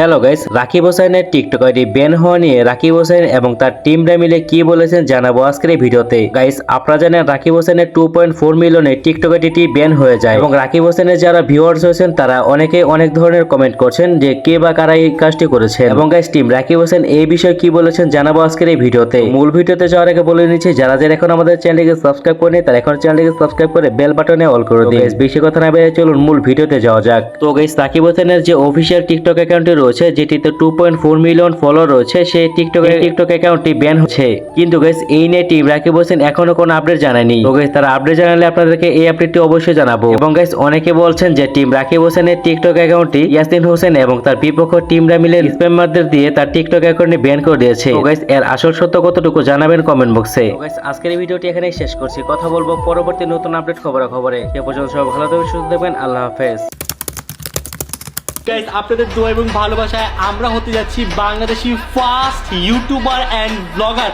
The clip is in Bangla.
হ্যালো গাইস রাকিব হোসেনের টিকটক আইডি ব্যান হওয়া নিয়ে রাকিব হোসেন এবং তার টিমরা মিলে কি বলেছেন জানাব আজকের এই ভিডিওতে। গাইস আপনারা জানেন রাকিব হোসেনের টু পয়েন্ট ফোর মিলিয়নে টিকটক আইডিটি ব্যান হয়ে যায় এবং রাকিব হোসেনের যারা ভিউয়ার্স হয়েছেন তারা অনেকে অনেক ধরনের কমেন্ট করছেন যে কে বা কারা এই কাজটি করেছে এবং গাইস টিম রাকিব হোসেন এই বিষয়ে কি বলেছেন জানাব আজকের এই ভিডিওতে। মূল ভিডিওতে যাওয়ার আগে বলে নিচ্ছি যারা যারা এখন আমাদের চ্যানেলকে সাবস্ক্রাইব করেনি তারা এখন চ্যানেলকে সাবস্ক্রাইব করে বেল বাটনে অল করে দিন। বেশি কথা না বেরিয়ে চলুন মূল ভিডিওতে যাওয়া যাক। তো গাইস রাকিব হোসেনের যে অফিসিয়াল টিকটক অ্যাকাউন্টটি রয়েছে যেটিতে two point four million follower রয়েছে সেই টিকটক টিকটক অ্যাকাউন্টটি ব্যান হচ্ছে। কিন্তু গাইস এই নিয়ে টিম রাকিব হোসেন এখনও কোনো আপডেট জানায়নি। তো গাইস তারা আপডেট জানালে আপনাদেরকে এই আপডেটটি অবশ্যই জানাব। এবং গাইস অনেকে বলছেন যে টিম রাকিব হোসেনের টিকটক অ্যাকাউন্টটি ইয়াসিন হোসেন এবং তার বিপক্ষ টিমরা মিলে স্প্যামারদের দিয়ে তার টিকটক অ্যাকাউন্টে ব্যান করে দিয়েছে। তো গাইস এর আসল সত্য কতটুকু জানাবেন কমেন্ট বক্সে আজকের ভিডিওটি এখানেই শেষ করছি। কথা বলব পরবর্তী নতুন আপডেট খবরে খবরে সে পর্যন্ত সব ভালো থাকবেন সুস্থ থাকবেন। আল্লাহ হাফেজ। গাইজ আপনাদের দোয়া এবং ভালোবাসায় আমরা হতে যাচ্ছি Bangladeshi first YouTuber and blogger